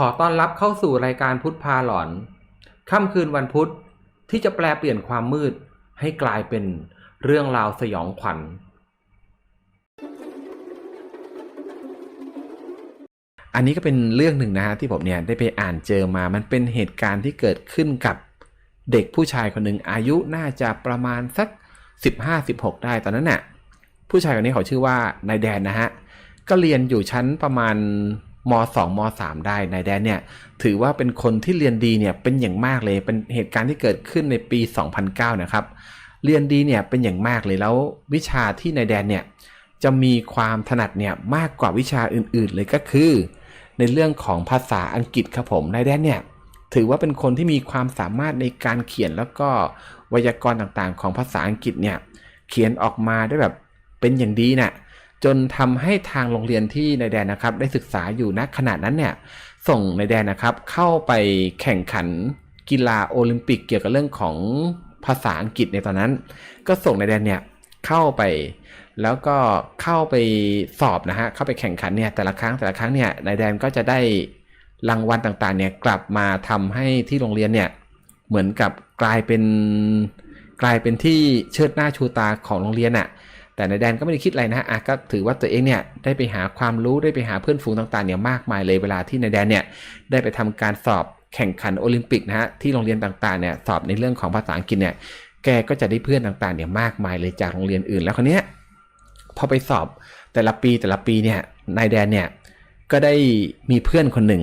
ขอต้อนรับเข้าสู่รายการพุทธพาหลอน ค่ำคืนวันพุธที่จะแปลเปลี่ยนความมืดให้กลายเป็นเรื่องราวสยองขวัญ อันนี้ก็เป็นเรื่องหนึ่งนะฮะที่ผมเนี่ยได้ไปอ่านเจอมา มันเป็นเหตุการณ์ที่เกิดขึ้นกับเด็กผู้ชายคนหนึ่งอายุน่าจะประมาณสัก 15-16 ได้ตอนนั้นน่ะผู้ชายคนนี้เขาชื่อว่านายแดนนะฮะ ก็เรียนอยู่ชั้นประมาณ ม2ม3ได้นายแดนเนี่ยถือว่าเป็นคนที่เรียนดีเนี่ยเป็นอย่างมากเลยเป็นเหตุการณ์ที่เกิดขึ้นในปี 2009 นะครับ เรียนดีเนี่ยเป็นอย่างมากเลยแล้ววิชาที่นายแดนเนี่ยจะมีความถนัดเนี่ยมากกว่าวิชาอื่นๆ เลยก็คือ ในเรื่องของภาษาอังกฤษครับผมนายแดนเนี่ยถือว่าเป็นคนที่มีความสามารถในการเขียนแล้วก็ไวยากรณ์ต่างๆ ของภาษาอังกฤษเนี่ยเขียนออกมาได้แบบเป็นอย่างดีน่ะ จนทำให้ทางโรงเรียนที่นายแดนนะครับ ได้ศึกษาอยู่ณขณะนั้นเนี่ย ส่งนายแดนนะครับ เข้าไปแข่งขันกีฬาโอลิมปิกเกี่ยวกับเรื่องของภาษาอังกฤษในตอนนั้น ก็ส่งนายแดนเนี่ยเข้าไปแล้วก็เข้าไปสอบนะฮะเข้าไปแข่งขันเนี่ยแต่ละครั้งแต่ละครั้งเนี่ยนายแดนก็จะได้รางวัลต่างๆเนี่ยกลับมาทำให้ที่โรงเรียนเนี่ยเหมือนกับกลายเป็นกลายเป็นที่เชิดหน้าชูตาของโรงเรียนอะ แต่นายแดนก็ไม่ได้คิดอะไรนะฮะอะก็ถือว่าตัวเองเนี่ยได้ไปหาความรู้ได้ไปหาเพื่อนฝูงต่างๆเนี่ยมากมายเลยเวลาที่นายแดนเนี่ยได้ไปทำการสอบแข่งขันโอลิมปิกนะฮะที่โรงเรียนต่างๆเนี่ยสอบในเรื่องของภาษาอังกฤษเนี่ยแกก็จะได้เพื่อนต่างๆเนี่ยมากมายเลยจากโรงเรียนอื่นแล้วคนเนี้ยพอไปสอบแต่ละปีแต่ละปีเนี่ยนายแดนเนี่ยก็ได้มีเพื่อนคนหนึ่ง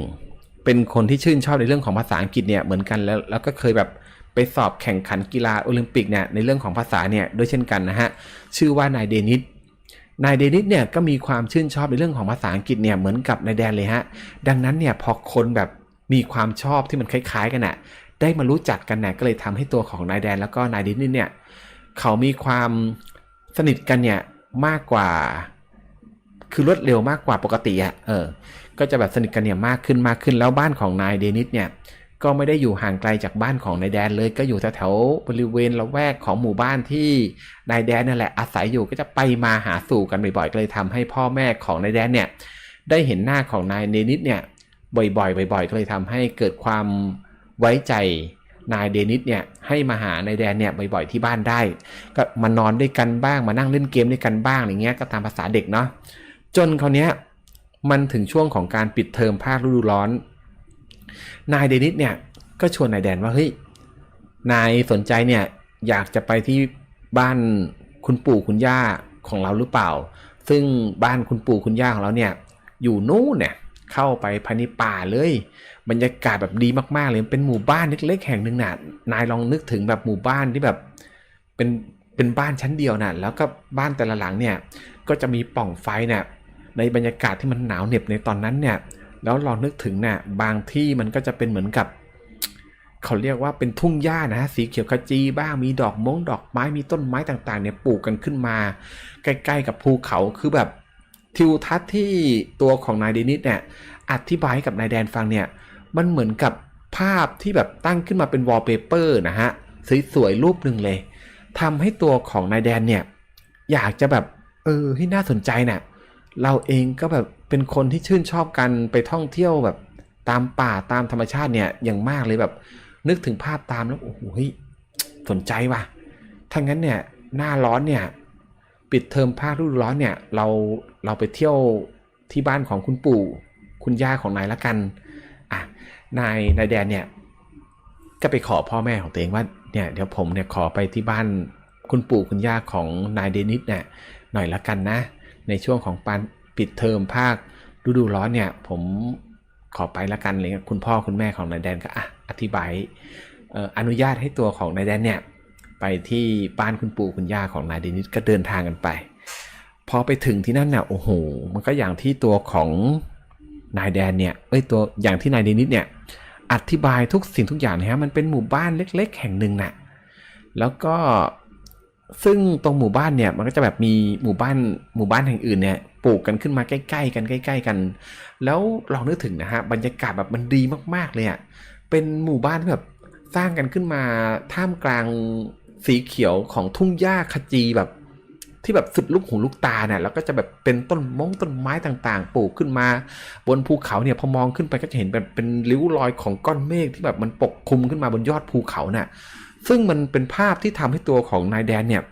เป็นคนที่ชื่นชอบในเรื่องของภาษาอังกฤษเนี่ยเหมือนกันแล้วแล้วก็เคยแบบ ไปสอบแข่งขันกีฬาโอลิมปิกเนี่ยในเรื่องของภาษาเนี่ยด้วยเช่นกันนะฮะชื่อว่านายเดนิสนายเดนิสเนี่ยก็มีความชื่นชอบในเรื่องของภาษาอังกฤษเนี่ยเหมือนกับนายแดนเลยฮะดังนั้นเนี่ยพอคนแบบมีความชอบที่มันคล้าย ๆ กันน่ะได้มารู้จักกันน่ะก็เลยทำให้ตัวของนายแดนแล้วก็นายเดนิสเนี่ยเขามีความสนิทกันเนี่ยมากกว่า คือรวดเร็วมากกว่าปกติอะเออ ก็จะแบบสนิทกันเนี่ยมากขึ้นมากขึ้นแล้วบ้านของนายเดนิสเนี่ย ก็ไม่ได้อยู่ห่างไกลจากบ้านของนายแดนเลยก็อยู่แถวๆบริเวณละแวกของหมู่บ้านที่นายแดนนั่นแหละอาศัยอยู่ก็จะไปมาหาสู่กันบ่อยๆก็เลยทำให้พ่อแม่ของนายแดนเนี่ยได้เห็นหน้าของนายเดนิสเนี่ยบ่อยๆบ่อยๆก็เลยทำให้เกิดความไว้ใจนายเดนิสเนี่ยให้มาหานายแดนเนี่ยบ่อยๆที่บ้านได้ ก็มานอนด้วยกันบ้างมานั่งเล่นเกมด้วยกันบ้างอย่างเงี้ยก็ตามภาษาเด็กเนาะจนคราวเนี้ยมันถึงช่วงของการปิดเทอมภาคฤดูร้อน นายเดนิสเนี่ยก็ชวนนายแดนว่าเฮ้ยนายสนใจเนี่ยอยากจะไปที่บ้านคุณปู่คุณย่าของเราหรือเปล่า ซึ่งบ้านคุณปู่คุณย่าของเราเนี่ยอยู่นู่นเนี่ยเข้าไปภายในป่าเลย บรรยากาศแบบดีมากๆเลยเป็นหมู่บ้านเล็กๆแห่งหนึ่งน่ะนายลองนึกถึงแบบหมู่บ้านที่แบบเป็นเป็นบ้านชั้นเดียวน่ะแล้วก็บ้านแต่ละหลังเนี่ยก็จะมีปล่องไฟเนี่ยในบรรยากาศที่มันหนาวเหน็บในตอนนั้นเนี่ย แล้วลองนึกถึงเนี่ยบางที่มันก็จะเป็นเหมือนกับ เขาเรียกว่าเป็นทุ่งหญ้านะ สีเขียวขจีบ้างมีดอกมงดอกไม้มีต้นไม้ต่างๆเนี่ยปลูกกันขึ้นมา ใกล้ ๆ กับภูเขาคือแบบทิวทัศน์ที่ตัวของนายเดนิสเนี่ยอธิบายให้กับนายแดนฟังเนี่ยมันเหมือนกับภาพที่แบบตั้งขึ้นมาเป็นวอลเปเปอร์นะฮะสวยๆรูปหนึ่งเลยทำให้ตัวของนายแดนเนี่ยอยากจะแบบเออให้น่าสนใจน่ะเราเองก็แบบ เป็นคนที่ชื่นชอบกันไปท่องเที่ยวแบบตามป่าตามธรรมชาติเนี่ยอย่างมากเลยแบบ นึกถึงภาพตามแล้วโอ้โหสนใจว่ะถ้างั้นเนี่ยหน้าร้อนเนี่ยปิดเทอมภาคฤดูร้อนเนี่ยเราเราไปเที่ยวที่บ้านของคุณปู่ คุณย่าของนายละกันอะนายนายแดนเนี่ยก็ไปขอพ่อแม่ของตัวเองว่าเนี่ยเดี๋ยวผมเนี่ยขอไปที่บ้านคุณปู่คุณย่าของนายเดนิสเนี่ยหน่อยละกันนะ ในช่วงของปาน ปิดเทอมภาคฤดูร้อนเนี่ย ผมขอไปละกันอะไรเลยคุณพ่อคุณแม่ของนายแดนก็อะอธิบายออนุญาตให้ตัวของนายแดนเนี่ย ไปที่บ้านคุณปู่คุณย่าของนายเดนิสก็เดินทางกันไป พอไปถึงที่นั่นน่ะโอ้โหมันก็อย่างที่ตัวของนายแดนเนี่ยเอ้ยตัวอย่างที่นายเดนิสเนี่ยอธิบายทุกสิ่งทุกอย่างนะฮะมันเป็นหมู่บ้านเล็ก ๆ แห่งหนึ่งน่ะแล้วก็ ซึ่งตรงหมู่บ้านเนี่ยมันก็จะแบบมีหมู่บ้านหมู่บ้านแห่งอื่นเนี่ยปลูกกันขึ้นมาใกล้ๆกันใกล้ ๆ กัน แล้วลองนึกถึงนะฮะบรรยากาศแบบมันดีมากๆเลยอะ่ะเป็นหมู่บ้านที่แบบสร้างกันขึ้นมาท่ามกลางสีเขียวของทุ่งหญ้าขจีแบบ ที่แบบสุดลูกหูลูกตาเนี่ยแล้วก็จะแบบเป็นต้นมงต้นไม้ต่างๆ ปลูกขึ้นมา บนภูเขาเนี่ยพอมองขึ้นไปก็จะเห็นแบบเป็นริ้วรอยของก้อนเมฆที่แบบมันปกคลุมขึ้นมาบนยอดภูเขาน่ะ ซึ่งมันเป็นภาพที่ทำให้ตัวของนายแดนเนี่ย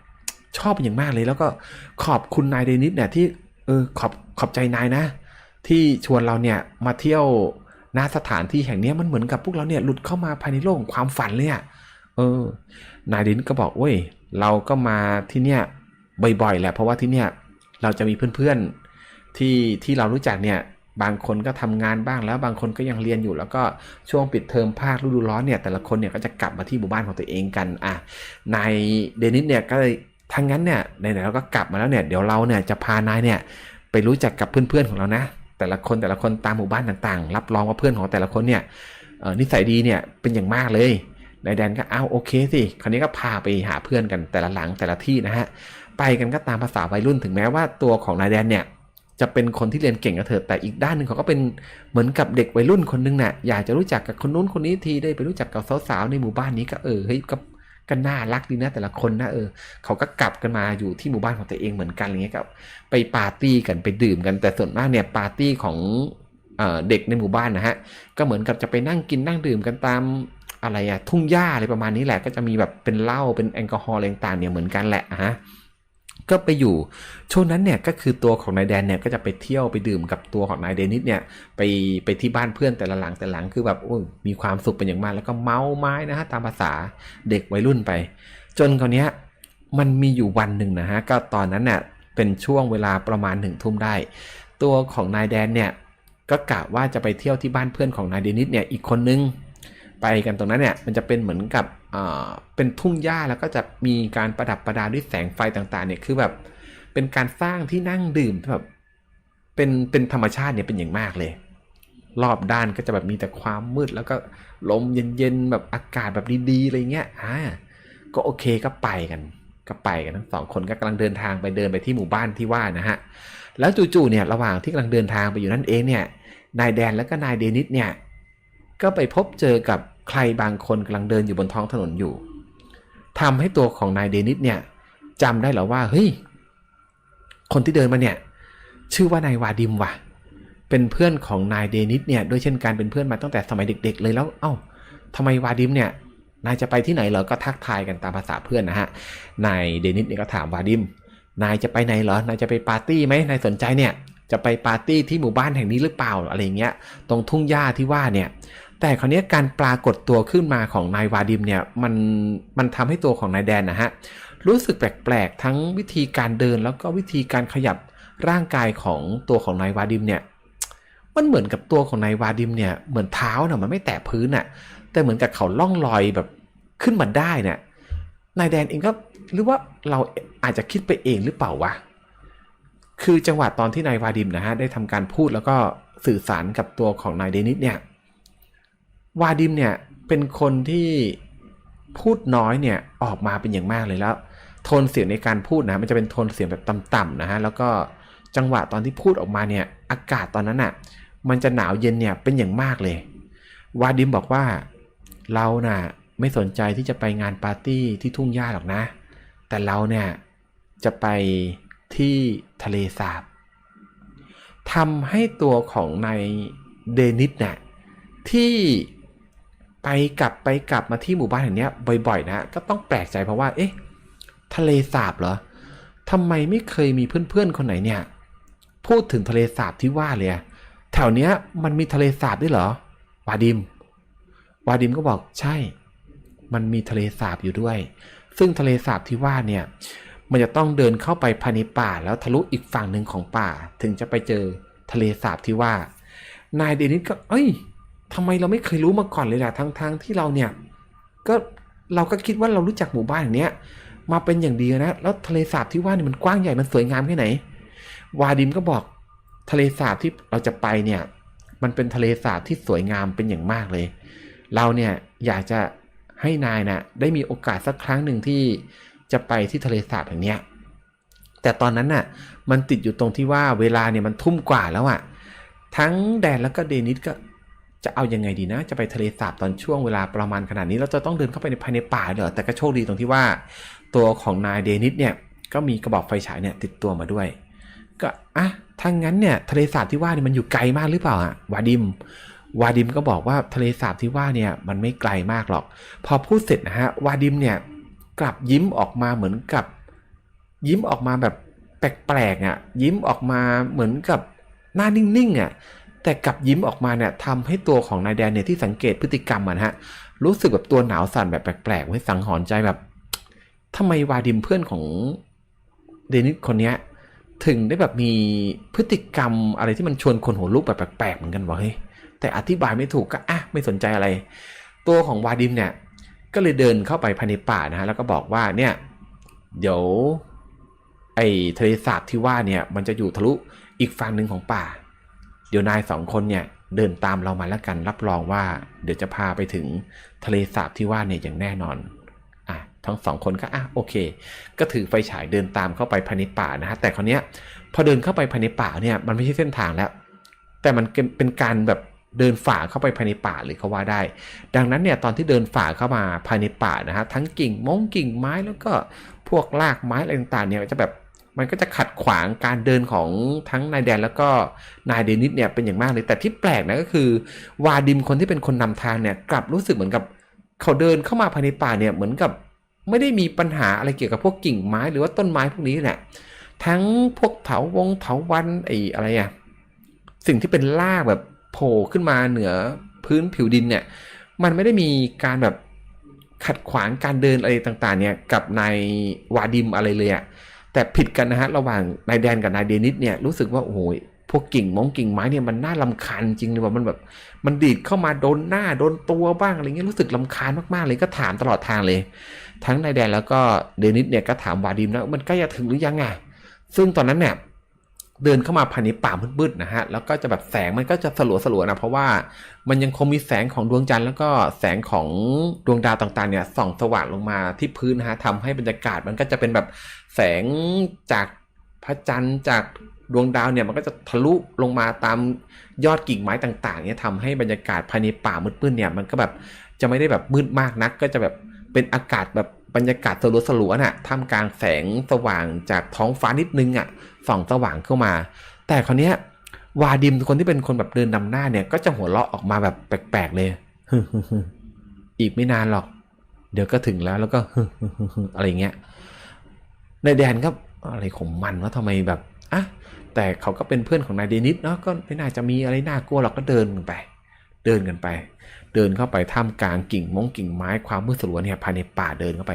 ชอบเป็นอย่างมากเลยแล้วก็ขอบคุณนายเดนิสเนี่ยที่เออขอบขอบใจนายนะ ที่ชวนเราเนี่ยมาเที่ยวณสถานที่แห่งนี้มันเหมือนกับพวกเราเนี่ยหลุดเข้ามาภายในโลกของความฝันเลยอะ่ะเออนายเดนิสก็บอกเว้ยเราก็มาที่เนี่ยบ่อยๆแหละเพราะว่าที่เนี่ยเราจะมีเพื่อนๆที่ที่เรารู้จักเนี่ย บางคนก็ทำงานบ้างแล้วบางคนก็ยังเรียนอยู่ แล้วก็ช่วงปิดเทอมภาคฤดูร้อนเนี่ยแต่ละคนเนี่ยก็จะกลับมาที่หมู่บ้านของตัวเองกันอะนายเดนิสเนี่ยก็เลยทางนั้นเนี่ยไหนๆเราก็กลับมาแล้วเนี่ยเดี๋ยวเราเนี่ยจะพานายเนี่ยไปรู้จักกับเพื่อนๆของเรานะ แต่ละคนแต่ละคนตามหมู่บ้านต่างๆ รับรองว่าเพื่อนของแต่ละคนเนี่ยนิสัยดีเนี่ยเป็นอย่างมากเลยนายแดนก็อ้าวโอเคสิคราวนี้ก็พาไปหาเพื่อนกันแต่ละหลังแต่ละที่นะฮะไปกันก็ตามภาษาวัยรุ่นถึงแม้ว่าตัวของนายแดนเนี่ย จะเป็นคนที่เรียนเก่งก็เถิดแต่อีกด้านหนึ่งเขาก็เป็นเหมือนกับเด็กวัยรุ่นคนนึงน่ะอยากจะรู้จักกับคนนู้นคนนี้ทีได้ไปรู้จักกับสาวๆในหมู่บ้านนี้ก็เออเฮ้ยก็ก็น่ารักดีนะแต่ละคนนะเออเขาก็กลับกันมาอยู่ที่หมู่บ้านของตัวเองเหมือนกันอะไรเงี้ยกับไปปาร์ตี้กันไปดื่มกันแต่ส่วนมากเนี่ยปาร์ตี้ของเออเด็กในหมู่บ้านนะฮะก็เหมือนกับจะไปนั่งกินนั่งดื่มกันตามอะไรอะทุ่งหญ้าอะไรประมาณนี้แหละก็จะมีแบบเป็นเหล้าเป็นแอลกอฮอล์อะไรต่างเนี่ยเหมือนกันแหละฮะ ก็ไปอยู่ช่วงนั้นเนี่ยก็คือตัวของนายแดนเนี่ยก็จะไปเที่ยวไปดื่มกับตัวของนายเดนิสเนี่ยไปไปที่บ้านเพื่อนแต่ละหลังแต่หลังคือแบบโอ้ยมีความสุขเป็นอย่างมากแล้วก็เมาไม้นะฮะตามภาษาเด็กวัยรุ่นไป จนคราวเนี้ยมันมีอยู่วันหนึ่งนะฮะก็ตอนนั้นเนี่ยเป็นช่วงเวลาประมาณหนึ่งทุ่มได้ ตัวของนายแดนเนี่ยก็กะว่าจะไปเที่ยวที่บ้านเพื่อนของนายเดนิสเนี่ยอีกคนนึงไปกันตรงนั้นเนี่ยมันจะเป็นเหมือนกับ เป็นทุ่งหญ้าแล้วก็จะมีการประดับประดาด้วยแสงไฟต่างๆ เนี่ยคือแบบเป็นการสร้างที่นั่งดื่มแบบเป็นเป็นธรรมชาติเนี่ยเป็นอย่างมากเลย รอบด้านก็จะแบบมีแต่ความมืดแล้วก็ลมเย็นๆแบบอากาศแบบดีๆอะไรเงี้ยอ่าก็โอเคก็ไปกันก็ไปกันทั้งสองคนก็กำลังเดินทางไปเดินไปที่หมู่บ้านที่ว่านะฮะแล้วจู่ๆเนี่ยระหว่างที่กำลังเดินทางไปอยู่นั่นเองเนี่ยนายแดนแล้วก็นายเดนิสเนี่ยก็ไปพบเจอกับ ใครบางคนกำลังเดินอยู่บนท้องถนนอยู่ทำให้ตัวของนายเดนิสเนี่ยจำได้เหรอว่าเฮ้ยคนที่เดินมาเนี่ยชื่อว่านายวาดิมว่ะ เป็นเพื่อนของนายเดนิสเนี่ยด้วยเช่นกันเป็นเพื่อนมาตั้งแต่สมัยเด็ก ๆ เลยแล้วเอ้าทำไมวาดิมเนี่ยนายจะไปที่ไหนเหรอก็ทักทายกันตามภาษาเพื่อนนะฮะนายเดนิสเนี่ยก็ถามวาดิม นายจะไปไหนเหรอนายจะไปปาร์ตี้ไหมนายสนใจเนี่ยจะไปปาร์ตี้ที่หมู่บ้านแห่งนี้หรือเปล่าอะไรเงี้ยตรงทุ่งหญ้าที่ว่าเนี่ย แต่คราวนี้การปรากฏตัวขึ้นมาของนายวาดิมเนี่ยมันมันทำให้ตัวของนายแดนนะฮะรู้สึกแปลกๆ ทั้งวิธีการเดินแล้วก็วิธีการขยับร่างกายของตัวของนายวาดิมเนี่ยมันเหมือนกับตัวของนายวาดิมเนี่ยเหมือนเท้าน่ะมันไม่แตะพื้นน่ะแต่เหมือนกับเขาล่องลอยแบบขึ้นมาได้เนี่ยนายแดนเองก็หรือว่าเราอาจจะคิดไปเองหรือเปล่าวะคือจังหวะตอนที่นายวาดิมนะฮะได้ทำการพูดแล้วก็สื่อสารกับตัวของนายเดนิสเนี่ย วาดิมเนี่ยเป็นคนที่พูดน้อยเนี่ยออกมาเป็นอย่างมากเลยแล้วโทนเสียงในการพูดนะมันจะเป็นโทนเสียงแบบต่ำๆนะฮะแล้วก็จังหวะตอนที่พูดออกมาเนี่ยอากาศตอนนั้นอะมันจะหนาวเย็นเนี่ยเป็นอย่างมากเลยวาดิมบอกว่าเราน่ะไม่สนใจที่จะไปงานปาร์ตี้ที่ทุ่งหญ้าหรอกนะ แต่เราเนี่ยจะไปที่ทะเลสาบทำให้ตัวของนายเดนิสเนี่ยที่ ไปกลับไปกลับมาที่หมู่บ้านแห่งนี้บ่อยๆ นะก็ต้องแปลกใจเพราะว่า เอ๊ะ ทะเลสาบเหรอทำไมไม่เคยมีเพื่อนๆ คนไหนเนี่ย พูดถึงทะเลสาบที่ว่าเลยอะแถวเนี้ยมันมีทะเลสาบด้วยเหรอ วาดิม วาดิมก็บอกใช่ มันมีทะเลสาบอยู่ด้วย ซึ่งทะเลสาบที่ว่าเนี่ย มันจะต้องเดินเข้าไปภายในป่าแล้วทะลุอีกฝั่งหนึ่งของป่า ถึงจะไปเจอทะเลสาบที่ว่า นายเดนิสก็ เอ้ย ทำไมเราไม่เคยรู้มาก่อนเลยล่ะทั้งทางที่เราเนี่ยก็เราก็คิดว่าเรารู้จักหมู่บ้านอย่างเนี้ยมาเป็นอย่างดีนะแล้วทะเลสาบที่ว่านี่มันกว้างใหญ่มันสวยงามแค่ไหน วาดิมก็บอกทะเลสาบที่เราจะไปเนี่ยมันเป็นทะเลสาบที่สวยงามเป็นอย่างมากเลย เราเนี่ยอยากจะให้นายนะได้มีโอกาสสักครั้งหนึ่งที่จะไปที่ทะเลสาบแห่งเนี้ยแต่ตอนนั้นน่ะมันติดอยู่ตรงที่ว่าเวลาเนี่ยมันทุ่มกว่าแล้วอะ่ะทั้งแดนแล้วก็เดนิสก็ จะเอายังไงดีนะ จะไปทะเลสาบตอนช่วงเวลาประมาณขนาดนี้ เราจะต้องเดินเข้าไปในภายในป่าเหรอ แต่ก็โชคดีตรงที่ว่า ตัวของนายเดนิสเนี่ย ก็มีกระบอกไฟฉายเนี่ยติดตัวมาด้วย ก็อะถ้างั้นเนี่ยทะเลสาบที่ว่านี่มันอยู่ไกลมากหรือเปล่าอะวาดิม วาดิมก็บอกว่าทะเลสาบที่ว่าเนี่ยมันไม่ไกลมากหรอก พอพูดเสร็จนะฮะ วาดิมเนี่ยกลับยิ้มออกมาเหมือนกับ ยิ้มออกมาแบบแปลกๆอะ ยิ้มออกมาเหมือนกับหน้านิ่งๆอะ แต่กลับยิ้มออกมาเนี่ยทำให้ตัวของนายแดนเนี่ยที่สังเกตพฤติกรรมมันฮะรู้สึกแบบตัวหนาวสั่นแบบแปลกๆไว้สังหรณ์ใจแบบทำไมวาดิมเพื่อนของเดนิสคนเนี้ยถึงได้แบบมีพฤติกรรมอะไรที่มันชวนคนหัวลุกแบบแปลกๆเหมือนกันวะเฮ้ยแต่อธิบายไม่ถูกก็อะไม่สนใจอะไร ตัวของวาดิมเนี่ย ก็เลยเดินเข้าไปภายในป่านะฮะแล้วก็บอกว่าเนี่ย เดี๋ยว ไอ้ทะเลสาบที่ว่าเนี่ย มันจะอยู่ทะลุอีกฝั่งหนึ่งของป่า เดี๋ยวนายสองคนเนี่ยเดินตามเรามาแล้วกันรับรองว่า เดี๋ยวจะพาไปถึงทะเลสาบที่ว่าเนี่ยอย่างแน่นอนอะทั้งสองคนก็อะโอเค ก็ถือไฟฉายเดินตามเข้าไปภายในป่านะฮะแต่คราวเนี้ยพอเดินเข้าไปภายในป่าเนี่ยมันไม่ใช่เส้นทางแล้ว แต่มันเป็นการแบบเดินฝ่าเข้าไปภายในป่าเลยเขาว่าได้ ดังนั้นเนี่ยตอนที่เดินฝ่าเข้ามาภายในป่านะฮะทั้งกิ่งมงกิ่งไม้แล้วก็พวกรากไม้อะไรต่างๆเนี่ยจะแบบ มันก็จะขัดขวางการเดินของทั้งนายแดนแล้วก็นายเดนิสเนี่ยเป็นอย่างมากเลย แต่ที่แปลกนะก็คือ วาดิมคนที่เป็นคนนำทางเนี่ยกลับรู้สึกเหมือนกับเขาเดินเข้ามาภายในป่าเนี่ยเหมือนกับไม่ได้มีปัญหาอะไรเกี่ยวกับพวกกิ่งไม้หรือว่าต้นไม้พวกนี้แหละทั้งพวกเถาวงเถาวันไอ้อะไรอะสิ่งที่เป็นรากแบบโผล่ขึ้นมาเหนือพื้นผิวดินเนี่ยมันไม่ได้มีการแบบขัดขวางการเดินอะไรต่างๆเนี่ยกับนายวาดิมอะไรเลยอะ แต่ผิดกันนะฮะระหว่างนายแดนกับนายเดนิสเนี่ยรู้สึกว่าโอ้ยพวกกิ่งมงกิ่งไม้เนี่ยมันน่าลำคาญจริงเลยว่ามันแบบ มันดีดเข้ามาโดนหน้าโดนตัวบ้างอะไรเงี้ยรู้สึกลำคาญมากๆเลยก็ถามตลอดทางเลย ทั้งนายแดนแล้วก็เดนิสเนี่ยก็ถามวาดิมนะมันใกล้จะถึงหรือยังไงซึ่งตอนนั้นเนี่ย เดินเข้ามาภายในป่ามืดๆนะฮะ แล้วก็จะแบบแสงมันก็จะสลัวสลวๆนะ เพราะว่ามันยังคงมีแสงของดวงจันทร์แล้วก็แสงของดวงดาวต่างๆเนี่ยส่องสว่างลงมาที่พื้นนะฮะทำให้บรรยากาศมันก็จะเป็นแบบแสงจากพระจันทร์จากดวงดาวเนี่ยมันก็จะทะลุลงมาตามยอดกิ่งไม้ต่างๆเนี่ยทำให้บรรยากาศภายในป่ามืดๆเนี่ยมันก็แบบจะไม่ได้แบบมืดมากนัก ก็จะแบบเป็นอากาศแบบ บรรยากาศสลัวสลัวน่ะท่ามกลางแสงสว่างจากท้องฟ้านิดนึงอะส่องสว่างเข้ามา แต่คราวเนี้ยวาดิมคนที่เป็นคนแบบเดินนำหน้าเนี่ย ก็จะหัวเราะออกมาแบบแปลกๆเลยอีกไม่นานหรอก เดี๋ยวก็ถึงแล้วแล้วก็อะไรเงี้ยนายแดนก็อะไรของมันว่าทำไมแบบอะแต่เขาก็เป็นเพื่อนของนายเดนิสเนาะก็ไม่น่าจะมีอะไรน่ากลัวหรอกก็เดินกันไป เดินกันไป เดินเข้าไปท่ามกลางกิ่งมงกิ่งไม้ความมืดสลัวเนี่ยภายในป่าเดินเข้าไป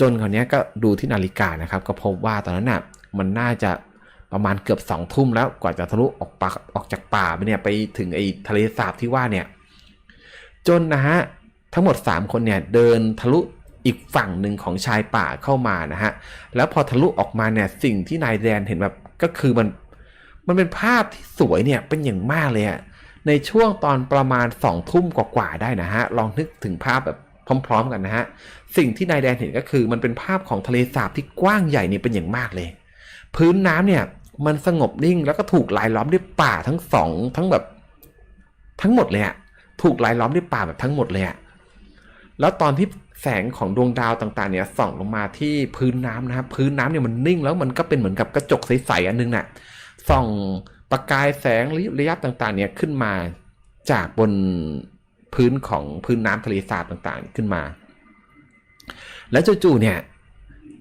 จนคราวเนี้ยก็ดูที่นาฬิกานะครับ ก็พบว่าตอนนั้นน่ะมันน่าจะประมาณเกือบสองทุ่มแล้วกว่าจะทะลุออกปากออกจากป่าไปเนี่ยไปถึงไอ้ทะเลสาบที่ว่าเนี่ยจนนะฮะทั้งหมด 3 คนเนี่ยเดินทะลุอีกฝั่งหนึ่งของชายป่าเข้ามานะฮะแล้วพอทะลุออกมาเนี่ยสิ่งที่นายแดนเห็นแบบก็คือมันมันเป็นภาพที่สวยเนี่ยเป็นอย่างมากเลยอะ ในช่วงตอนประมาณ2องทุ่มกว่าๆได้นะฮะ ลองนึกถึงภาพแบบพร้อม ๆ กันนะฮะ สิ่งที่นายแดนเห็นก็คือ มันเป็นภาพของทะเลสาบที่กว้างใหญ่เนี่ยเป็นอย่างมากเลย พื้นน้ำเนี่ยมันสงบนิ่งแล้วก็ถูกลายล้อมด้วยป่าทั้งสองทั้งแบบทั้งหมดเลยอะถูกลายล้อมด้วยป่าแบบทั้งหมดเลยอะแล้วตอนที่แสงของดวงดาวต่างๆเนี่ยส่องลงมาที่พื้นน้ำนะครับพื้นน้ำเนี่ยมันนิ่งแล้วมันก็เป็นเหมือนกับกระจกใสๆอันนึงน่ะส่อง ประกายแสงระยับต่างๆเนี่ยขึ้นมาจากบนพื้นของพื้นน้ำทะเลสาบต่างๆขึ้นมา แล้วจู่ๆเนี่ย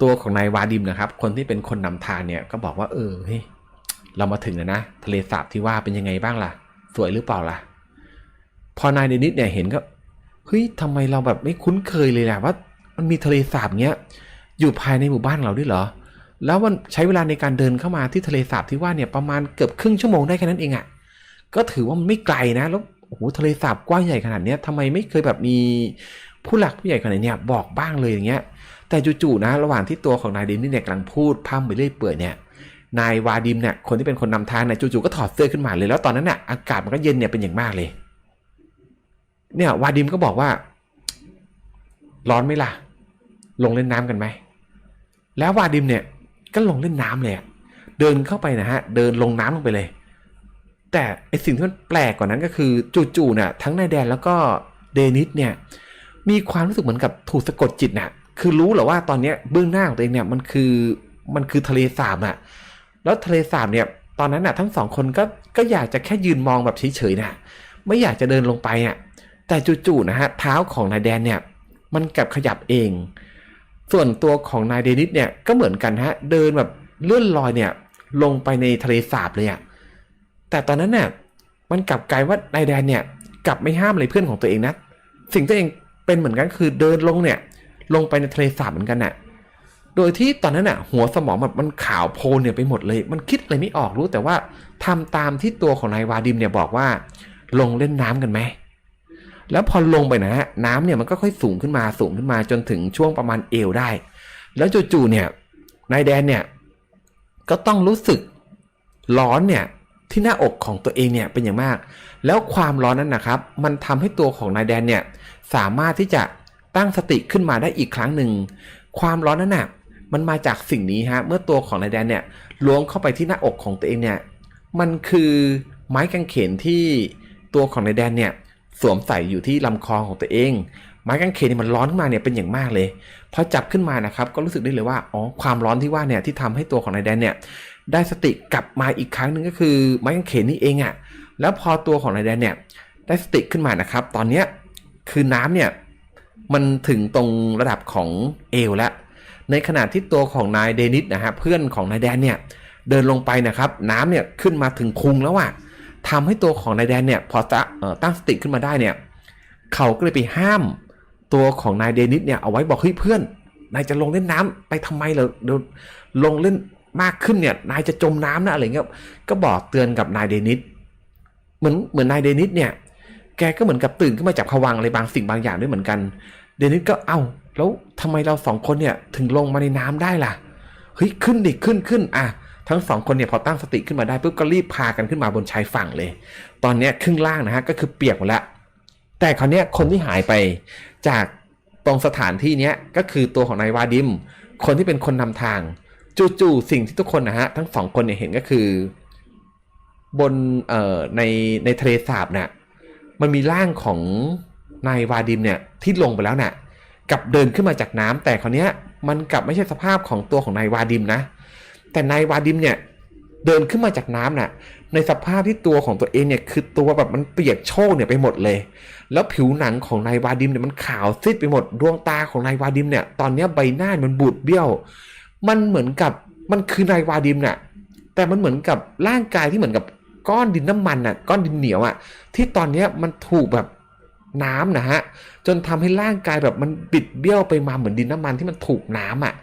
ตัวของนายวาดิมนะครับ คนที่เป็นคนนำทางเนี่ยก็บอกว่า เออเฮ้ยเรามาถึงแล้วนะทะเลสาบที่ว่าเป็นยังไงบ้างล่ะ สวยหรือเปล่าล่ะ พอนายเดนิสเนี่ยเห็นก็เฮ้ยทำไมเราแบบไม่คุ้นเคยเลยล่ะว่า มันมีทะเลสาบเงี้ยอยู่ภายในหมู่บ้านเราด้วยเหรอ แล้วมันใช้เวลาในการเดินเข้ามาที่ทะเลสาบที่ว่าเนี่ยประมาณเกือบครึ่งชั่วโมงได้แค่นั้นเองอะ่ะก็ถือว่ามันไม่ไกลนะแล้วโอ้โหทะเลสาบกว้างใหญ่ขนาดเนี้ยทำไมไม่เคยแบบมีผู้หลักผู้ใหญ่ขนาดเนี้ยบอกบ้างเลยอย่างเงี้ย แต่จู่ๆนะ ระหว่างที่ตัวของนายเดนนี่เนี่ยกำลังพูดพร่ำไปเรื่อยเปื่อยเนี่ยนายวาดิมเนี่ยคนที่เป็นคนนำทางเนี่ยจู่ๆก็ถอดเสื้อขึ้นมาเลย แล้วตอนนั้นเนี่ยอากาศมันก็เย็นเนี่ยเป็นอย่างมากเลย เนี่ยวาดิมก็บอกว่า ร้อนไหมล่ะ ลงเล่นน้ำกันไหมแล้ววาดิมเนี่ย ก็ลงเล่นน้ำเลยเดินเข้าไปนะฮะ เดินลงน้ำลงไปเลย แต่ไอสิ่งที่มันแปลกกว่านั้นก็คือจู่ๆนี่ยทั้งนายแดนแล้วก็เดนิสเนี่ย มีความรู้สึกเหมือนกับถูกสะกดจิตน่ะ คือรู้แหรอว่าตอนเนี้ยเบื้องหน้าของตัวเองเนี่ยมันคือมันคือทะเลสาบน่ะแล้วทะเลสาบเนี่ยตอนนั้นน่ะทั้งสองคนก็ก็อยากจะแค่ยืนมองแบบเฉยๆน่ะไม่อยากจะเดินลงไปอะแต่จู่ๆนะฮะเท้าของนายแดนเนี่ย มันกลับขยับเอง ส่วนตัวของนายเดนิสเนี่ยก็เหมือนกันฮะเดินแบบเลื่อนลอยเนี่ยลงไปในทะเลสาบเลยอะแต่ตอนนั้นน่ะมันกลับกลายว่านายแดนเนี่ยกลับไม่ห้ามเลยเพื่อนของตัวเองนะสิ่งที่ตัวเองเป็นเหมือนกันคือเดินลงเนี่ยลงไปในทะเลสาบเหมือนกันน่ะโดยที่ตอนนั้นน่ะหัวสมองแบบมันขาวโพลนเนี่ยไปหมดเลย มันคิดอะไรไม่ออกรู้แต่ว่าทำตามที่ตัวของนายวาดิมเนี่ยบอกว่า ลงเล่นน้ำกันไหม แล้วพอลงไปนะฮะน้ำเนี่ยมันก็ค่อยสูงขึ้นมาสูงขึ้นมาจนถึงช่วงประมาณเอวได้ แล้วจู่ๆเนี่ยนายแดนเนี่ยก็ต้องรู้สึกร้อนเนี่ยที่หน้าอกของตัวเองเนี่ยเป็นอย่างมาก แล้วความร้อนนั้นนะครับ มันทำให้ตัวของนายแดนเนี่ยสามารถที่จะตั้งสติขึ้นมาได้อีกครั้งหนึ่งความร้อนนั้นน่ะมันมาจากสิ่งนี้ฮะเมื่อตัวของนายแดนเนี่ยล้วงเข้าไปที่หน้าอกของตัวเองเนี่ยมันคือไม้กางเขนที่ตัวของนายแดนเนี่ย สวมใส่อยู่ที่ลำคอของตัวเอง ไม้กางเขนนี่มันร้อนขึ้นมาเนี่ยเป็นอย่างมากเลยพอจับขึ้นมานะครับก็รู้สึกได้เลยว่าอ๋อความร้อนที่ว่าเนี่ยที่ทำให้ตัวของนายแดนเนี่ยได้สติกลับมาอีกครั้งหนึ่งก็คือไม้กางเขนนี่เองอะ่ะแล้วพอตัวของนายแดนเนี่ยได้สติขึ้นมานะครับ ตอนเนี้ยคือน้ำเนี่ยมันถึงตรงระดับของเอวแล้วในขณะที่ตัวของนายเดนิสนะฮะเพื่อนของนายแดนเนี่ยเดินลงไปนะครับ น้ำเนี่ยขึ้นมาถึงพุงแล้วอะ ทำให้ตัวของนายแดนเนี่ยพอจะตั้งสติขึ้นมาได้เนี่ยเขาก็เลยไปห้ามตัวของนายเดนิสเนี่ยเอาไว้บอกเฮ้ยเพื่อนนายจะลงเล่นน้ำไปทำไมเหรอเดี๋ยวลงเล่นมากขึ้นเนี่ยนายจะจมน้ำนะอะไรเงี้ยก็บอกเตือนกับนายเดนิสเหมือนเหมือนนายเดนิสเนี่ยแกก็เหมือนกับตื่นขึ้นมาจากผวังอะไรบางสิ่งบางอย่างด้วยเหมือนกัน เดนิสก็เอ้าแล้วทำไมเราสองคนเนี่ยถึงลงมาในน้ำได้ล่ะเฮ้ยขึ้นดิขึ้นขึ้นอะ ทั้งสองคนเนี่ยพอตั้งสติขึ้นมาได้ปุ๊บก็รีบพากันขึ้นมาบนชายฝั่งเลย ตอนนี้ครึ่งล่างนะฮะก็คือเปียกหมดล้วแต่คราวนี้คนที่หายไปจากตรงสถานที่เนี้ยก็คือตัวของนายวาดิม คนที่เป็นคนนำทาง จู่ๆสิ่งที่ทุกคนนะฮะทั้งสองคนเนี่ยเห็นก็คือบนเอ่อในในทะเลสาบเนี่ยมันมีร่างของนายวาดิมเนี่ยที่ลงไปแล้วน่ะกลับเดินขึ้นมาจากน้ำแต่คราวนี้ยมันกลับไม่ใช่สภาพของตัวของนายวาดิมนะ แต่นายวาดิมเนี่ยเดินขึ้นมาจากน้ำน่ะ ในสภาพที่ตัวของตัวเองเนี่ยคือตัวแบบมันเปียกโชกเนี่ยไปหมดเลย แล้วผิวหนังของนายวาดิมเนี่ยมันขาวซีดไปหมดดวงตาของนายวาดิมเนี่ย ตอนนี้ใบหน้ามันบูดเบี้ยว มันเหมือนกับมันคือ นายวาดิมน่ะ แต่มันเหมือนกับร่างกายที่เหมือนกับก้อนดินน้ำมันน่ะ ก้อนดินเหนียวอะ ที่ตอนนี้มันถูกแบบน้ำนะฮะ จนทำให้ร่างกายแบบมันบิดเบี้ยวไปมาเหมือนดินน้ำมันที่มันถูกน้ำอะ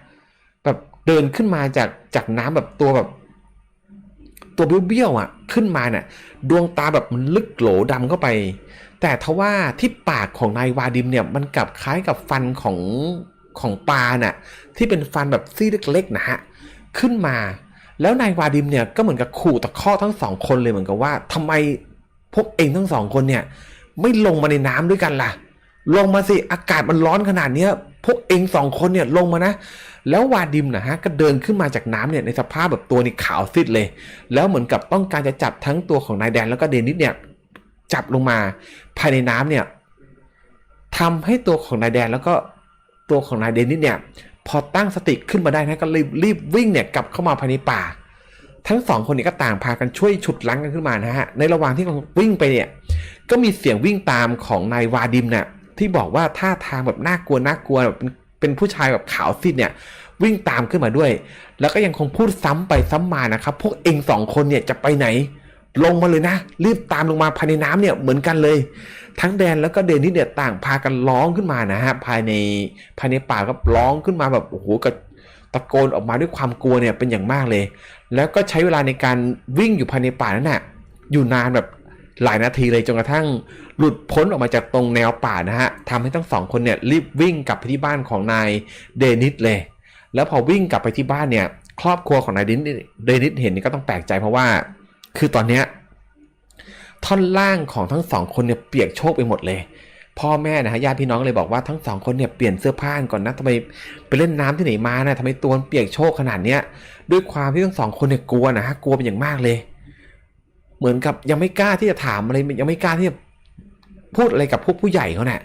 เดินขึ้นมาจากจากน้ำแบบตัวแบบ ตัวเบี้ยวๆอะ ขึ้นมาเนี่ยดวงตาแบบมันลึกโหลดำเข้าไป แต่ทว่าที่ปากของนายวาดิมเนี่ยมันกลับคล้ายกับฟันของของปลาน่ะที่เป็นฟันแบบซี่เล็กๆนะฮะขึ้นมา แล้วนายวาดิมเนี่ยก็เหมือนกับขู่ตะข้อทั้งสองคนเลยเหมือนกับว่าทำไมพวกเองทั้งสองคนเนี่ย ไม่ลงมาในน้ำด้วยกันล่ะ ลงมาสิอากาศมันร้อนขนาดเนี้ยพวกเองสองคนเนี่ยลงมานะ แล้ววาดิมนะฮะก็เดินขึ้นมาจากน้ำเนี่ยในสภาพแบบตัวนี่ขาวซีดเลย แล้วเหมือนกับต้องการจะจับทั้งตัวของนายแดนแล้วก็เดนิสเนี่ยจับลงมาภายในน้ำเนี่ยทำให้ตัวของนายแดนแล้วก็ตัวของนายเดนิสเนี่ยพอตั้งสติขึ้นมาได้นะก็รีบรีบวิ่งเนี่ยกลับเข้ามาภายในป่า ทั้งสองคนเนี่ยก็ต่างพากันช่วยฉุดลังกันขึ้นมานะฮะในระหว่างที่กำลังวิ่งไปเนี่ยก็มีเสียงวิ่งตามของนายวาดิมเนี่ยที่บอกว่าท่าทางแบบน่ากลัวน่ากลัวแบบเป็น เป็นผู้ชายแบบขาวซีดเนี่ยวิ่งตามขึ้นมาด้วย แล้วก็ยังคงพูดซ้ำไปซ้ำมานะครับ พวกเองสองคนเนี่ยจะไปไหน ลงมาเลยนะ รีบตามลงมาภายในน้ำเนี่ยเหมือนกันเลย ทั้งแดนแล้วก็เดนิสเนี่ยต่างพากันร้องขึ้นมานะฮะภายในภายในป่าก็ร้องขึ้นมาแบบโอ้โหกระตะโกนออกมาด้วยความกลัวเนี่ยเป็นอย่างมากเลย แล้วก็ใช้เวลาในการวิ่งอยู่ภายในป่านั้นน่ะอยู่นานแบบ หลายนาทีเลยจนกระทั่งหลุดพ้นออกมาจากตรงแนวป่านะฮะทำให้ทั้งสองคนเนี่ยรีบวิ่งกลับไปที่บ้านของนายเดนิสเลย แล้วพอวิ่งกลับไปที่บ้านเนี่ยครอบครัวของนายเดนิสเดนิสเห็นนี่ก็ต้องแปลกใจเพราะว่า คือตอนเนี้ยท่อนล่างของทั้งสองคนเนี่ยเปียกโชกไปหมดเลย พ่อแม่นะฮะญาติพี่น้องเลยบอกว่าทั้งสองคนเนี่ยเปลี่ยนเสื้อผ้าก่อนนะทำไมไปเล่นน้ำที่ไหนมานะทำไมตัวมันเปียกโชกขนาดเนี้ยด้วยความที่ทั้งสองคนเนี่ยกลัวนะฮะกลัวเป็นอย่างมากเลย เหมือนกับยังไม่กล้าที่จะถามอะไรยังไม่กล้าที่จะพูดอะไรกับพวกผู้ใหญ่เขาเนี่ย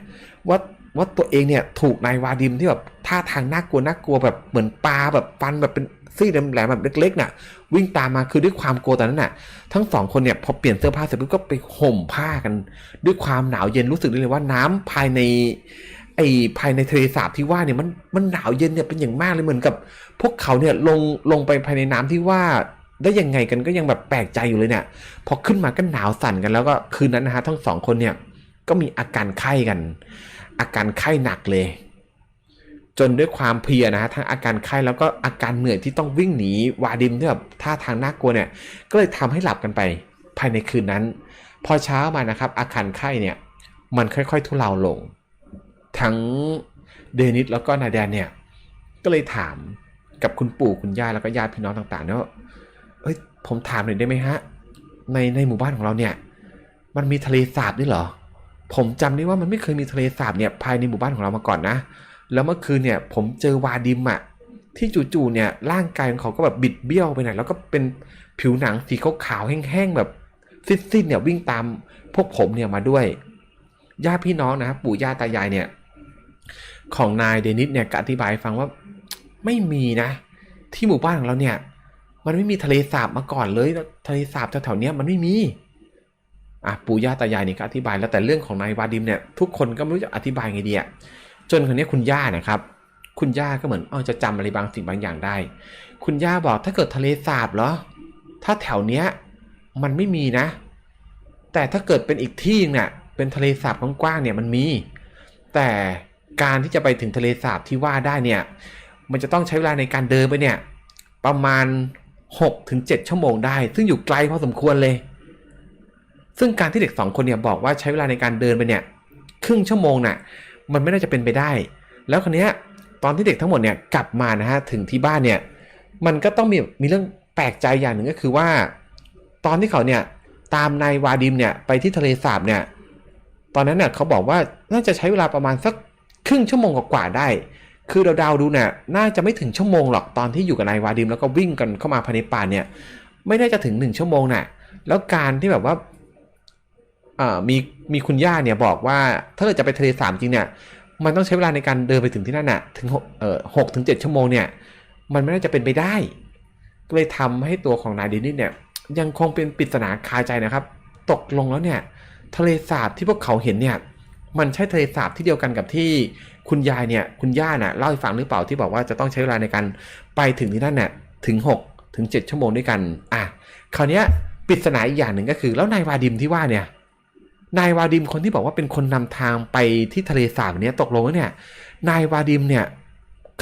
ว่าว่าตัวเองเนี่ยถูกนายวาดิมที่แบบท่าทางน่ากลัวน่ากลัวแบบเหมือนปลาแบบฟันแบบเป็นซี่แหลมๆแบบเล็กๆน่ะ วิ่งตามมาคือด้วยความกลัวตอนนั้นน่ะ ทั้งสองคนเนี่ยพอเปลี่ยนเสื้อผ้าเสร็จปุ๊บก็ไปห่มผ้ากัน ด้วยความหนาวเย็นรู้สึกได้เลยว่าน้ำภายใน ไอ้ภายในทะเลสาบที่ว่าเนี่ยมันมันหนาวเย็นเนี่ยเป็นอย่างมากเลยเหมือนกับ พวกเขาเนี่ยลงลงไปภายในน้ำที่ว่า ได้ยังไงกันก็ยังแบบแปลกใจอยู่เลยเนี่ย พอขึ้นมาก็หนาวสั่นกันแล้วก็คืนนั้นนะฮะทั้งสองคนเนี่ยก็มีอาการไข้กัน อาการไข้หนักเลย จนด้วยความเพลียนะฮะทั้งอาการไข้แล้วก็อาการเหนื่อยที่ต้องวิ่งหนีวาดิมที่แบบท่าทางน่ากลัวเนี่ย ก็เลยทำให้หลับกันไปภายในคืนนั้น พอเช้ามานะครับ อาการไข้เนี่ยมันค่อย ๆ ทุเลาลง ทั้งเดนิสแล้วก็นาแดนเนี่ยก็เลยถามกับคุณปู่คุณย่าแล้วก็ญาติพี่น้องต่างๆเนี่ยว่าเอ้ย ผมถามหน่อยได้ไหมฮะ ในในหมู่บ้านของเราเนี่ย มันมีทะเลสาบด้วยเหรอ ผมจำได้ว่ามันไม่เคยมีทะเลสาบเนี่ยภายในหมู่บ้านของเรามาก่อนนะ แล้วเมื่อคืนเนี่ย ผมเจอวาดิมอะที่จู่ๆเนี่ยร่างกายของเขาก็แบบบิดเบี้ยวไปไหนแล้วก็เป็นผิวหนังสีขาวๆแห้งๆแบบซิดๆเนี่ยวิ่งตามพวกผมเนี่ยมาด้วยญาติพี่น้องนะครับปู่ย่าตายายเนี่ย ของนายเดนิสเนี่ยก็อธิบายฟังว่าไม่มีนะ ที่หมู่บ้านของเราเนี่ย มันไม่มีทะเลสาบมาก่อนเลย ทะเลสาบแถวๆนี้มันไม่มีอะปู่ย่าตายายนี่ก็อธิบายแล้วแต่เรื่องของนายวาดิมเนี่ยทุกคนก็ไม่รู้จะอธิบายไงดีอะจนคนนี้คุณย่านะครับ คุณย่าก็เหมือนเออจะจำอะไรบางสิ่งบางอย่างได้ คุณย่าบอกถ้าเกิดทะเลสาบเหรอ ถ้าแถวเนี้ยมันไม่มีนะ แต่ถ้าเกิดเป็นอีกที่นึงเนี่ยเป็นทะเลสาบกว้างๆเนี่ยมันมี แต่การที่จะไปถึงทะเลสาบที่ว่าได้เนี่ย มันจะต้องใช้เวลาในการเดินไปเนี่ย ประมาณ 6ถึง7ชั่วโมงได้ ซึ่งอยู่ไกลพอสมควรเลย ซึ่งการที่เด็กสองคนเนี่ยบอกว่าใช้เวลาในการเดินไปเนี่ยครึ่งชั่วโมงน่ะมันไม่น่าจะเป็นไปได้ แล้วคนนี้ยตอนที่เด็กทั้งหมดเนี่ยกลับมานะฮะถึงที่บ้านเนี่ยมันก็ต้องมีมีเรื่องแปลกใจอย่างหนึ่งก็คือว่า ตอนที่เขาเนี่ยตามนายวาดิมเนี่ยไปที่ทะเลสาบเนี่ยตอนนั้นเนี่ยเขาบอกว่าน่าจะใช้เวลาประมาณสักครึ่งชั่วโมงกว่าได้ คือเราเดาๆดูเนี่ยน่าจะไม่ถึงชั่วโมงหรอกตอนที่อยู่กับนายวาดิมแล้วก็วิ่งกันเข้ามาภายในป่าเนี่ยไม่น่าจะถึงหนึ่งชั่วโมงน่ะแล้วการที่แบบว่าอ่ามีมีคุณย่าเนี่ยบอกว่าถ้าเกิดจะไปทะเลสาบจริงเนี่ยมันต้องใช้เวลาในการเดินไปถึงที่นั่นน่ะถึงหกเอ่อหกถึงเจ็ดชั่วโมงเนี่ยมันไม่น่าจะเป็นไปได้ ก็เลยทำให้ตัวของนายเดนิสเนี่ยยังคงเป็นปริศนาคาใจนะครับ ตกลงแล้วเนี่ยทะเลสาบที่พวกเขาเห็นเนี่ยมันใช่ทะเลสาบที่เดียวกันกับที่ คุณยายเนี่ยคุณย่าน่ะเล่าให้ฟังหรือเปล่าที่บอกว่าจะต้องใช้เวลาในการไปถึงที่นั่นเนี่ยถึง 6 ถึง 7 ชั่วโมงด้วยกัน อะคราวเนี้ยปริศนาอีกอย่างหนึ่งก็คือ แล้วนายวาดิมที่ว่าเนี่ยนายวาดิมคนที่บอกว่าเป็นคนนำทางไปที่ทะเลสาบเนี้ยตกลงเนี่ยนายวาดิมเนี่ย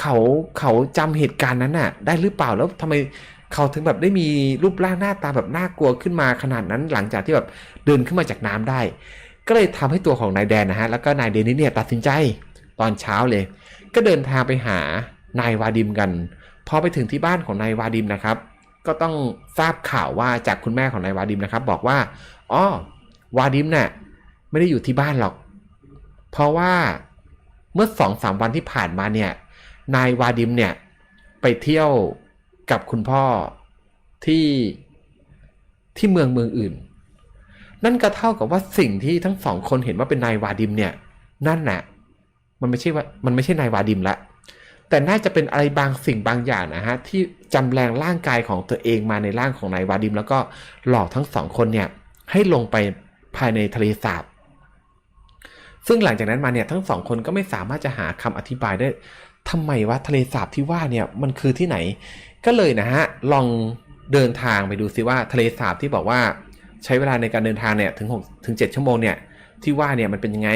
เขาเขาจำเหตุการณ์นั้นน่ะ ได้หรือเปล่าแล้วทำไมเขาถึงแบบได้มีรูปร่างหน้าตาแบบน่ากลัวขึ้นมาขนาดนั้นหลังจากที่แบบเดินขึ้นมาจากน้ำได้ ก็เลยทำให้ตัวของนายแดนนะฮะแล้วก็นายเดนิสเนี่ยตัดสินใจ ตอนเช้าเลย ก็เดินทางไปหานายวาดิมกัน พอไปถึงที่บ้านของนายวาดิมนะครับ ก็ต้องทราบข่าวว่าจากคุณแม่ของนายวาดิมนะครับ บอกว่าอ๋อวาดิมเนี่ยไม่ได้อยู่ที่บ้านหรอก เพราะว่าเมื่อสองสามวันที่ผ่านมาเนี่ย นายวาดิมเนี่ยไปเที่ยวกับคุณพ่อที่ที่เมืองเมืองอื่น นั่นก็เท่ากับว่าสิ่งที่ทั้งสองคนเห็นว่าเป็นนายวาดิมเนี่ย นั่นน่ะ มันไม่ใช่ว่ามันไม่ใช่นายวาดิมละ แต่น่าจะเป็นอะไรบางสิ่งบางอย่างนะฮะที่จำแรงร่างกายของตัวเองมาในร่างของนายวาดิม แล้วก็หลอกทั้งสองคนเนี่ยให้ลงไปภายในทะเลสาบซึ่งหลังจากนั้นมาเนี่ยทั้งสองคนก็ไม่สามารถจะหาคำอธิบายได้ทำไมว่าทะเลสาบที่ว่าเนี่ยมันคือที่ไหน ก็เลยนะฮะลองเดินทางไปดูซิว่าทะเลสาบที่บอกว่าใช้เวลาในการเดินทางเนี่ยถึง6ถึง7ชั่วโมงเนี่ยที่ว่าเนี่ยมันเป็นยังไง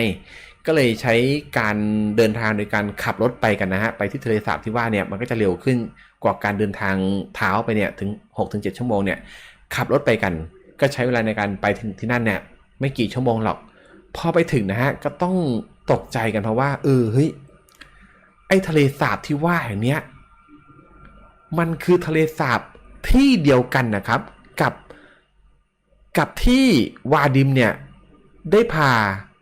ก็เลยใช้การเดินทางโดยการขับรถไปกันนะฮะ ไปที่ทะเลสาบที่ว่าเนี่ยมันก็จะเร็วขึ้นกว่าการเดินทางเท้าไปเนี่ยถึง6ถึง7ชั่วโมงเนี่ยขับรถไปกัน ก็ใช้เวลาในการไปถึงที่นั่นเนี่ยไม่กี่ชั่วโมงหรอก พอไปถึงนะฮะก็ต้องตกใจกันเพราะว่าเออเฮ้ยไอทะเลสาบที่ว่าแห่งเนี้ยมันคือทะเลสาบที่เดียวกันนะครับกับกับที่วาดิมเนี่ยได้พา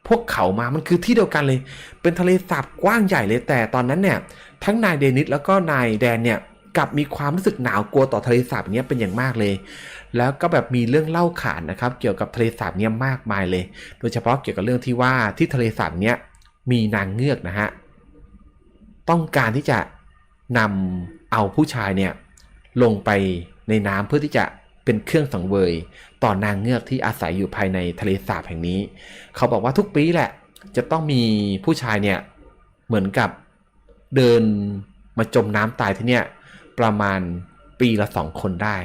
พวกเขามามันคือที่เดียวกันเลย เป็นทะเลสาบกว้างใหญ่เลยแต่ตอนนั้นเนี่ยทั้งนายเดนิสแล้วก็นายแดนเนี่ยกลับมีความรู้สึกหนาวกลัวต่อทะเลสาบเนี้ยเป็นอย่างมากเลย แล้วก็แบบมีเรื่องเล่าขานนะครับ เกี่ยวกับทะเลสาบเนี้ยมากมายเลย โดยเฉพาะเกี่ยวกับเรื่องที่ว่าที่ทะเลสาบเนี้ยมีนางเงือกนะฮะต้องการที่จะนำเอาผู้ชายเนี่ยลงไปในน้ำเพื่อที่จะ เป็นเครื่องสังเวย ต่อนางเงือกที่อาศัยอยู่ภายในทะเลสาบแห่งนี้ เขาบอกว่าทุกปีแหละ จะต้องมีผู้ชายเนี่ยเหมือนกับเดินมาจมน้ำตายที่เนี่ยประมาณปีละสองคนได้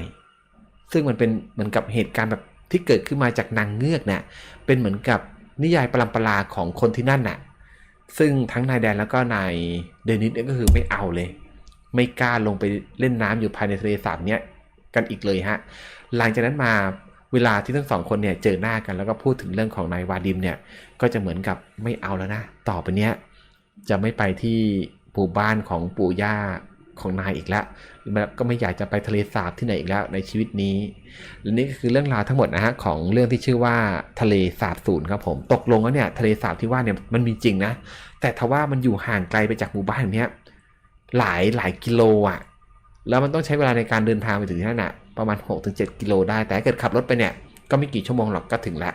ซึ่งมันเป็นเหมือนกับเหตุการณ์แบบที่เกิดขึ้นมาจากนางเงือกเนี่ยเป็นเหมือนกับนิยายปรัมปราของคนที่นั่นน่ะ ซึ่งทั้งนายแดนแล้วก็นายเดนิสเนี่ยก็คือไม่เอาเลย ไม่กล้าลงไปเล่นน้ำอยู่ภายในทะเลสาบเนี้ย กันอีกเลยฮะ หลังจากนั้นมาเวลาที่ทั้งสองคนเนี่ยเจอหน้ากันแล้วก็พูดถึงเรื่องของนายวาดิมเนี่ยก็จะเหมือนกับไม่เอาแล้วนะ ต่อไปเนี้ยจะไม่ไปที่ปู่บ้านของปู่ย่าของนายอีกแล้วก็ไม่อยากจะไปทะเลสาบที่ไหนอีกแล้วในชีวิตนี้และนี่ก็คือเรื่องราวทั้งหมดนะฮะของเรื่องที่ชื่อว่าทะเลสาบสูญครับผมตกลงแล้วเนี่ยทะเลสาบที่ว่าเนี่ยมันมีจริงนะ แต่ทว่ามันอยู่ห่างไกลไปจากหมู่บ้านเนี้ยหลายหลายกิโลอะ แล้วมันต้องใช้เวลาในการเดินทางไปถึงที่นั่นอะประมาณ 6-7 กิโลได้ แต่เกิดขับรถไปเนี่ยก็ไม่กี่ชั่วโมงหรอกก็ถึงแล้ว